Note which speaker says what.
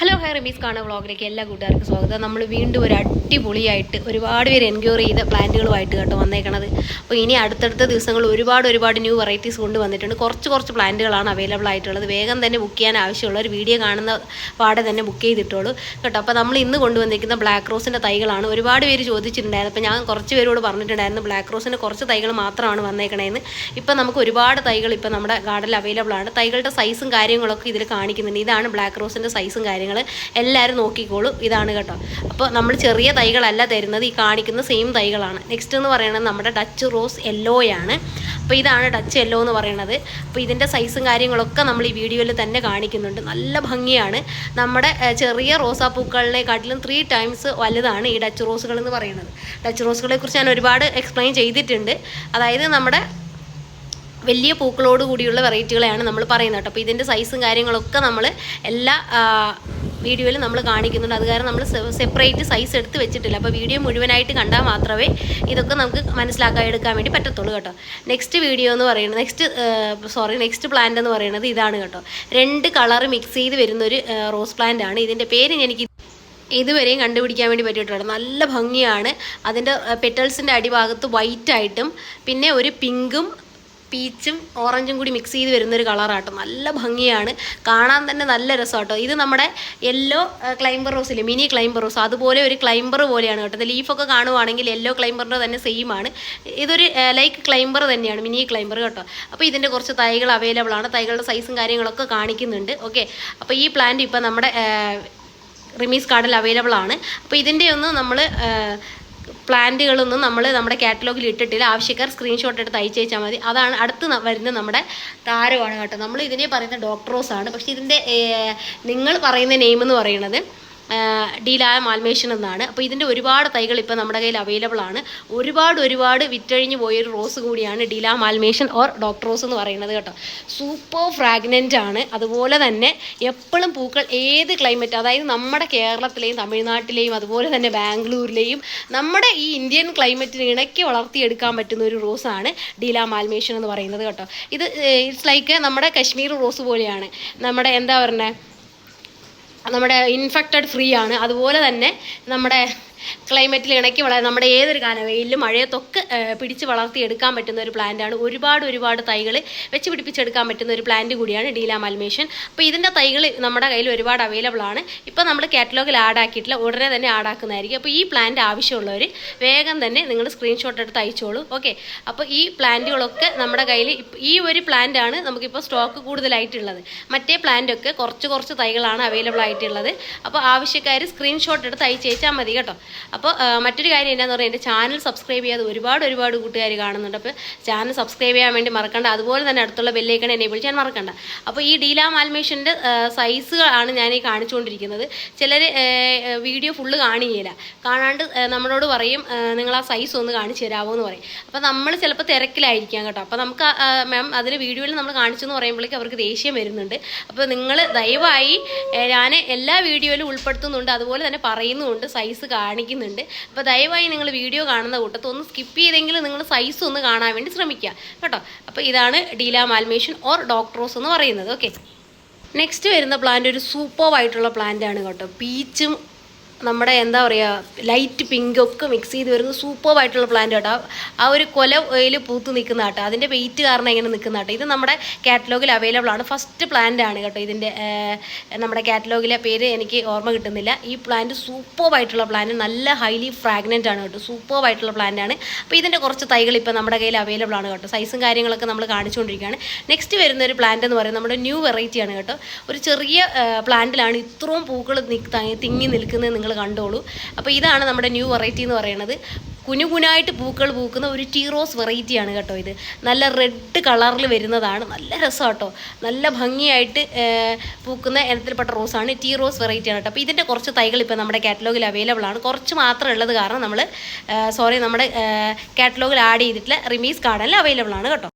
Speaker 1: Hello high Ramees കാണുന്ന വ്ളോഗിലേക്ക് എല്ലാ കൂട്ടുകാർക്കും സ്വാഗതം. നമ്മൾ വീണ്ടും ഒരു അടിപൊളിയായിട്ട് ഒരുപാട് പേര് എൻക്വയറി ചെയ്ത പ്ലാന്റുകളുമായിട്ട് കേട്ടോ വന്നേക്കണത്. അപ്പോൾ ഇനി അടുത്തടുത്ത ദിവസങ്ങൾ ഒരുപാട് ഒരുപാട് ന്യൂ വെറൈറ്റീസ് കൊണ്ടുവന്നിട്ടുണ്ട് കുറച്ച് കുറച്ച് പ്ലാന്റുകളാണ് അവൈലബിൾ ആയിട്ടുള്ളത്. വേഗം തന്നെ ബുക്ക് ചെയ്യാൻ ആവശ്യമുള്ള ഒരു വീഡിയോ കാണുന്ന പാടെ തന്നെ ബുക്ക് ചെയ്തിട്ടുള്ളൂ കേട്ടോ അപ്പോൾ നമ്മൾ ഇന്ന് കൊണ്ടുവന്നിരിക്കുന്ന ബ്ലാക്ക് റോസിന്റെ തൈകളാണ്. ഒരുപാട് പേര് ചോദിച്ചിട്ടുണ്ടായിരുന്നു. അപ്പോൾ ഞാൻ കുറച്ച് പേരോട് പറഞ്ഞിട്ടുണ്ടായിരുന്നു ബ്ലാക്ക് റോസിന്റെ കുറച്ച് തൈകൾ മാത്രമാണ് വന്നേക്കണേന്ന്. ഇപ്പോൾ നമുക്ക് ഒരുപാട് തൈകൾ ഇപ്പോൾ നമ്മുടെ ഗാർഡനിൽ അവൈലബിൾ ആണ്. തൈകളുടെ സൈസും കാര്യങ്ങളൊക്കെ ഇതിൽ കാണിക്കുന്നുണ്ട്. ഇതാണ് ബ്ലാക്ക് റോസിന്റെ സൈസും കാര്യങ്ങൾ എല്ലാവരും നോക്കിക്കോളൂ. ഇതാണ് കേട്ടോ. അപ്പോൾ നമ്മൾ ചെറിയ തൈകളല്ല തരുന്നത്. ഈ കാണിക്കുന്ന സെയിം തൈകളാണ്. നെക്സ്റ്റ് എന്ന് പറയുന്നത് നമ്മുടെ ഡച്ച് റോസ് യെല്ലോയാണ് അപ്പോൾ ഇതാണ് ഡച്ച് യെല്ലോ എന്ന് പറയുന്നത്. അപ്പോൾ ഇതിന്റെ സൈസും കാര്യങ്ങളൊക്കെ നമ്മൾ ഈ വീഡിയോയിൽ തന്നെ കാണിക്കുന്നുണ്ട്. നല്ല ഭംഗിയാണ്. നമ്മുടെ ചെറിയ റോസാപ്പൂക്കളിനെക്കാട്ടിലും ത്രീ ടൈംസ് വലുതാണ് ഈ ഡച്ച് റോസുകൾ എന്ന് പറയുന്നത്. ഡച്ച് റോസുകളെ കുറിച്ച് ഞാൻ ഒരുപാട് എക്സ്പ്ലെയിൻ ചെയ്തിട്ടുണ്ട്. അതായത് നമ്മുടെ വലിയ പൂക്കളോട് കൂടിയുള്ള വെറൈറ്റികളെയാണ് നമ്മൾ പറയുന്നത് കേട്ടോ. അപ്പോൾ ഇതിന്റെ സൈസും കാര്യങ്ങളൊക്കെ നമ്മൾ എല്ലാ വീഡിയോയിൽ നമ്മൾ കാണിക്കുന്നുണ്ട്. അത് കാരണം നമ്മൾ സെപ്പറേറ്റ് സൈസ് എടുത്ത് വെച്ചിട്ടില്ല. അപ്പോൾ വീഡിയോ മുഴുവനായിട്ട് കണ്ടാൽ മാത്രമേ ഇതൊക്കെ നമുക്ക് മനസ്സിലാക്കാൻ എടുക്കാൻ വേണ്ടി പറ്റത്തുള്ളൂ കേട്ടോ. നെക്സ്റ്റ് വീഡിയോ എന്ന് പറയുന്നത് നെക്സ്റ്റ് സോറി നെക്സ്റ്റ് പ്ലാന്റ് എന്ന് പറയുന്നത് ഇതാണ് കേട്ടോ. രണ്ട് കളർ മിക്സ് ചെയ്ത് വരുന്ന ഒരു റോസ് പ്ലാന്റ് ആണ്. ഇതിന്റെ പേര് എനിക്ക് ഇതുവരെയും കണ്ടുപിടിക്കാൻ വേണ്ടി പറ്റിയിട്ടുണ്ട്. നല്ല ഭംഗിയാണ്. അതിന്റെ പെറ്റൽസിന്റെ അടിഭാഗത്ത് വൈറ്റായിട്ടും പിന്നെ ഒരു പിങ്കും പീച്ചും ഓറഞ്ചും കൂടി മിക്സ് ചെയ്ത് വരുന്നൊരു കളറാട്ടോ. നല്ല ഭംഗിയാണ്. കാണാൻ തന്നെ നല്ല രസമാട്ടോ. ഇത് നമ്മുടെ യെല്ലോ ക്ലൈംബർ റോസ് ഇല്ലേ? Mini climber rose. അതുപോലെ ഒരു ക്ലൈംബർ പോലെയാണ് കേട്ടോ. ലീഫൊക്കെ കാണുവാണെങ്കിൽ യെല്ലോ ക്ലൈംബറിന്റെ തന്നെ സെയിം ആണ്. ഇതൊരു ലൈക്ക് ക്ലൈംബർ തന്നെയാണ്. മിനി ക്ലൈംബർ കേട്ടോ. അപ്പോൾ ഇതിന്റെ കുറച്ച് തൈകൾ അവൈലബിൾ ആണ്. തൈകളുടെ സൈസും കാര്യങ്ങളൊക്കെ കാണിക്കുന്നുണ്ട്. ഓക്കെ അപ്പോൾ ഈ പ്ലാന്റ് ഇപ്പോൾ നമ്മുടെ റിമീസ് കാർഡിൽ അവൈലബിൾ ആണ്. അപ്പോൾ ഇതിന്റെ ഒന്ന് നമ്മൾ പ്ലാന്റുകളൊന്നും നമ്മൾ നമ്മുടെ കാറ്റലോഗിൽ ഇട്ടിട്ടില്ല. ആവശ്യക്കാർ സ്ക്രീൻഷോട്ട് എടുത്ത് അയച്ചയച്ചാൽ മതി. അതാണ് അടുത്ത് വരുന്ന നമ്മുടെ താരമാണ് കേട്ടോ. നമ്മൾ ഇതിനെ പറയുന്ന ഡോക്ടറോസ് ആണ്. പക്ഷേ ഇതിന്റെ നിങ്ങൾ പറയുന്ന നെയിം എന്ന് പറയുന്നത് ഡീല മാൽമേഷൻ എന്നാണ്. അപ്പോൾ ഇതിന്റെ ഒരുപാട് തൈകൾ ഇപ്പോൾ നമ്മുടെ കയ്യിൽ അവൈലബിൾ ആണ്. ഒരുപാട് ഒരുപാട് വിറ്റഴിഞ്ഞ് പോയൊരു റോസ് കൂടിയാണ് ഡീല മാൽമേഷൻ ഓർ ഡോക്ടർ റോസ് എന്ന് പറയുന്നത് കേട്ടോ. സൂപ്പർ ഫ്രാഗ്നന്റ് ആണ്. അതുപോലെ തന്നെ എപ്പോഴും പൂക്കൾ ഏത് ക്ലൈമറ്റ് അതായത് നമ്മുടെ കേരളത്തിലെയും തമിഴ്നാട്ടിലെയും അതുപോലെ തന്നെ ബാംഗ്ലൂരിലെയും നമ്മുടെ ഈ ഇന്ത്യൻ ക്ലൈമറ്റിന് ഇണക്കി വളർത്തിയെടുക്കാൻ പറ്റുന്ന ഒരു റോസാണ് ഡീല മാൽമേഷൻ എന്ന് പറയുന്നത് കേട്ടോ. ഇത് ഇറ്റ്സ് ലൈക്ക് നമ്മുടെ കശ്മീർ റോസ് പോലെയാണ്. നമ്മുടെ എന്താ പറയുന്നത് നമ്മുടെ ഇൻഫെക്റ്റഡ് ഫ്രീ ആണ്. അതുപോലെ തന്നെ നമ്മുടെ ക്ലൈമറ്റിൽ ഇണക്കി വളരാൻ നമ്മുടെ ഏതൊരു കാലം വെയിലും മഴയത്തൊക്കെ പിടിച്ച് വളർത്തിയെടുക്കാൻ പറ്റുന്ന ഒരു പ്ലാന്റാണ് ഒരുപാട് ഒരുപാട് തൈകൾ വെച്ച് പിടിപ്പിച്ചെടുക്കാൻ പറ്റുന്ന ഒരു പ്ലാന്റ് കൂടിയാണ് ഡീല മൽമേഷൻ അപ്പോൾ ഇതിന്റെ തൈകൾ നമ്മുടെ കയ്യിൽ ഒരുപാട് അവൈലബിൾ ആണ്. ഇപ്പോൾ നമ്മൾ കാറ്റലോഗിൽ ആഡ് ആക്കിയിട്ടില്ല. ഉടനെ തന്നെ ആഡ് ആക്കുന്നതായിരിക്കും. അപ്പോൾ ഈ പ്ലാന്റ് ആവശ്യമുള്ളവർ വേഗം തന്നെ നിങ്ങൾ സ്ക്രീൻഷോട്ട് എടുത്ത് അയച്ചോളൂ. ഓക്കെ അപ്പോൾ ഈ പ്ലാന്റുകളൊക്കെ നമ്മുടെ കയ്യിൽ ഈ ഒരു പ്ലാന്റ് ആണ് നമുക്കിപ്പോൾ സ്റ്റോക്ക് കൂടുതലായിട്ടുള്ളത്. മറ്റേ പ്ലാന്റൊക്കെ കുറച്ച് കുറച്ച് തൈകളാണ് അവൈലബിൾ ആയിട്ടുള്ളത്. അപ്പോൾ ആവശ്യക്കാർ സ്ക്രീൻഷോട്ട് എടുത്ത് അയച്ചേച്ചാൽ മതി കേട്ടോ. അപ്പോൾ മറ്റൊരു കാര്യം എന്താണെന്ന് പറഞ്ഞാൽ എന്റെ ചാനൽ സബ്സ്ക്രൈബ് ചെയ്യാതെ ഒരുപാട് ഒരുപാട് കൂട്ടുകാർ കാണുന്നുണ്ട്. അപ്പോൾ ചാനൽ സബ്സ്ക്രൈബ് ചെയ്യാൻ വേണ്ടി മറക്കണ്ട. അതുപോലെ തന്നെ അടുത്തുള്ള ബെല്ലേക്കൺ എന്നെ വിളിച്ചാൽ മറക്കണ്ട. അപ്പോൾ ഈ ഡീലാ മാൽമേഷന്റെ സൈസുകളാണ് ഞാൻ ഈ കാണിച്ചുകൊണ്ടിരിക്കുന്നത്. ചിലർ വീഡിയോ ഫുള്ള് കാണുകയില്ല. കാണാണ്ട് നമ്മളോട് പറയും നിങ്ങൾ ആ സൈസ് ഒന്ന് കാണിച്ചു തരാമോ എന്ന് പറയും. അപ്പോൾ നമ്മൾ ചിലപ്പോൾ തിരക്കിലായിരിക്കാം കേട്ടോ. അപ്പോൾ നമുക്ക് മാം അതിന് വീഡിയോയിൽ നമ്മൾ കാണിച്ചെന്ന് പറയുമ്പോഴേക്കും അവർക്ക് ദേഷ്യം വരുന്നുണ്ട്. അപ്പോൾ നിങ്ങൾ ദയവായി ഞാൻ എല്ലാ വീഡിയോയിലും ഉൾപ്പെടുത്തുന്നുണ്ട്. അതുപോലെ തന്നെ പറയുന്നുമുണ്ട് സൈസ് കാണിക്കുന്നുണ്ട് അപ്പോൾ ദയവായി നിങ്ങൾ വീഡിയോ കാണുന്ന കൂട്ടത്ത് ഒന്ന് സ്കിപ്പ് ചെയ്തെങ്കിലും നിങ്ങൾ സൈസ് ഒന്ന് കാണാൻ വേണ്ടി ശ്രമിക്കുക. കേട്ടോ? അപ്പോൾ ഇതാണ് ഡീല മാൽമേഷൻ ഓർ ഡോക്ടറോസ് എന്ന് പറയുന്നത്. ഓക്കെ? നെക്സ്റ്റ് വരുന്ന പ്ലാന്റ് ഒരു സൂപ്പർ സൂപ്പർവായിട്ടുള്ള പ്ലാന്റ് ആണ് കേട്ടോ. പീച്ചും നമ്മുടെ എന്താ പറയുക ലൈറ്റ് പിങ്ക് ഒക്കെ മിക്സ് ചെയ്ത് വരുന്ന സൂപ്പർവായിട്ടുള്ള പ്ലാന്റ് കേട്ടോ ആ ഒരു കൊല കൊലയിൽ പൂത്ത് നിൽക്കുന്ന കേട്ടോ അതിന്റെ വെയിറ്റ് കാരണം ഇങ്ങനെ നിൽക്കുന്ന കേട്ടോ ഇത് നമ്മുടെ കാറ്റലോഗിൽ അവൈലബിൾ ആണ്. ഫസ്റ്റ് പ്ലാന്റ് ആണ് കേട്ടോ ഇതിന്റെ നമ്മുടെ കാറ്റലോഗിലെ പേര് എനിക്ക് ഓർമ്മ കിട്ടുന്നില്ല. ഈ പ്ലാന്റ് സൂപ്പർവായിട്ടുള്ള പ്ലാന്റ് നല്ല ഹൈലി ഫ്രാഗ്നന്റ് ആണ് കേട്ടോ. സൂപ്പർവായിട്ടുള്ള പ്ലാന്റ് ആണ്. അപ്പോൾ ഇതിന്റെ കുറച്ച് തൈകൾ ഇപ്പോൾ നമ്മുടെ കയ്യിൽ അവൈലബിൾ ആണ് കേട്ടോ. സൈസും കാര്യങ്ങളൊക്കെ നമ്മൾ കാണിച്ചുകൊണ്ടിരിക്കുകയാണ്. നെക്സ്റ്റ് വരുന്ന ഒരു പ്ലാന്റ് എന്ന് പറയുന്നത് നമ്മുടെ ന്യൂ വെറൈറ്റിയാണ് കേട്ടോ. ഒരു ചെറിയ പ്ലാന്റിലാണ് ഇത്രയും പൂക്കൾ തിങ്ങി നിൽക്കുന്നത് നിങ്ങൾ കണ്ടോളൂ. അപ്പോൾ ഇതാണ് നമ്മുടെ ന്യൂ വെറൈറ്റി എന്ന് പറയുന്നത്. കുനുകുനായിട്ട് പൂക്കൾ പൂക്കുന്ന ഒരു ടീറോസ് വെറൈറ്റിയാണ് കേട്ടോ ഇത്. നല്ല റെഡ് കളറിൽ വരുന്നതാണ്. നല്ല രസം കേട്ടോ. നല്ല ഭംഗിയായിട്ട് പൂക്കുന്ന ഇനത്തിൽപ്പെട്ട റോസാണ് ടീ റോസ് വെറൈറ്റിയാണ് കേട്ടോ. അപ്പോൾ ഇതിന്റെ കുറച്ച് തൈകൾ ഇപ്പോൾ നമ്മുടെ കാറ്റലോഗിൽ അവൈലബിൾ ആണ്. കുറച്ച് മാത്രം ഉള്ളത് കാരണം നമ്മൾ സോറി നമ്മുടെ കാറ്റലോഗിൽ ആഡ് ചെയ്തിട്ടുള്ള റിമീസ് കാർഡെല്ലാം അവൈലബിൾ ആണ് കേട്ടോ.